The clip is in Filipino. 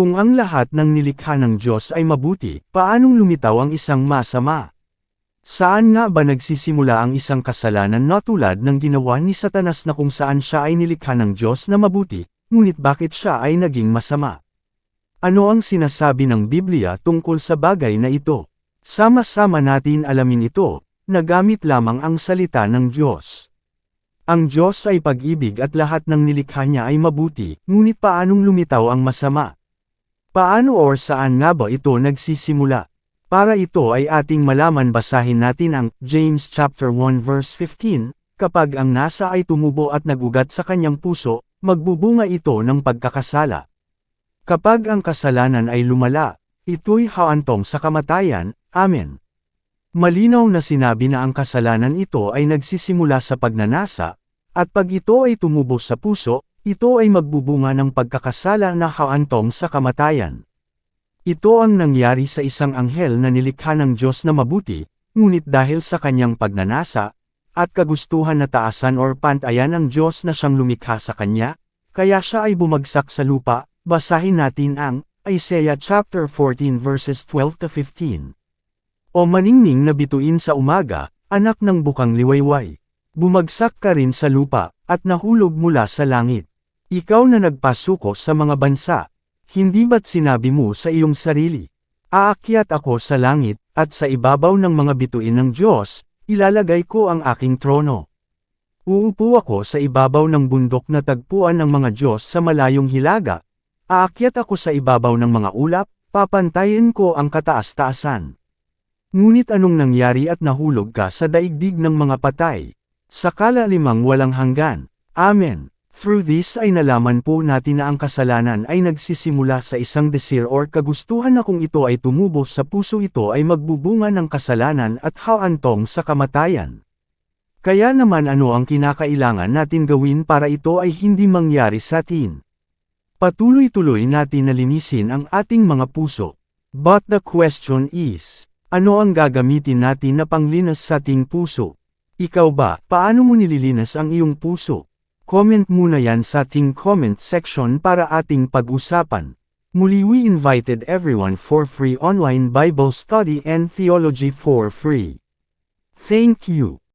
Kung ang lahat ng nilikha ng Diyos ay mabuti, paanong lumitaw ang isang masama? Saan nga ba nagsisimula ang isang kasalanan na tulad ng ginawa ni Satanas na kung saan siya ay nilikha ng Diyos na mabuti, ngunit bakit siya ay naging masama? Ano ang sinasabi ng Biblia tungkol sa bagay na ito? Sama-sama natin alamin ito, nagamit lamang ang salita ng Diyos. Ang Diyos ay pag-ibig at lahat ng nilikha niya ay mabuti, ngunit paanong lumitaw ang masama? Paano or saan nga ba ito nagsisimula? Para ito ay ating malaman basahin natin ang James chapter 1 verse 15, kapag ang nasa ay tumubo at nagugat sa kanyang puso, magbubunga ito ng pagkakasala. Kapag ang kasalanan ay lumala, ito'y haantong sa kamatayan, Amen. Malinaw na sinabi na ang kasalanan ito ay nagsisimula sa pagnanasa, at pag ito ay tumubo sa puso, ito ay magbubunga ng pagkakasala na haantong sa kamatayan. Ito ang nangyari sa isang anghel na nilikha ng Diyos na mabuti, ngunit dahil sa kanyang pagnanasa, at kagustuhan na taasan or pantayan ng Diyos na siyang lumikha sa kanya, kaya siya ay bumagsak sa lupa, basahin natin ang Isaiah chapter 14 verses 12 to 15. O maningning na bituin sa umaga, anak ng bukang liwayway. Bumagsak ka rin sa lupa, at nahulog mula sa langit. Ikaw na nagpasuko sa mga bansa, hindi ba't sinabi mo sa iyong sarili, Aakyat ako sa langit, at sa ibabaw ng mga bituin ng Diyos, ilalagay ko ang aking trono. Uupo ako sa ibabaw ng bundok na tagpuan ng mga Diyos sa malayong hilaga. Aakyat ako sa ibabaw ng mga ulap, papantayin ko ang kataas-taasan. Ngunit anong nangyari at nahulog ka sa daigdig ng mga patay? Sa kalalimang walang hanggan. Amen. Through this ay nalaman po natin na ang kasalanan ay nagsisimula sa isang desire or kagustuhan na kung ito ay tumubo sa puso ito ay magbubunga ng kasalanan at haantong sa kamatayan. Kaya naman ano ang kinakailangan natin gawin para ito ay hindi mangyari sa atin? Patuloy-tuloy natin na linisin ang ating mga puso. But the question is, ano ang gagamitin natin na panglinas sa ating puso? Ikaw ba, paano mo nililinas ang iyong puso? Comment muna yan sa ating comment section para ating pag-usapan. Muli we invited everyone for free online Bible study and theology for free. Thank you.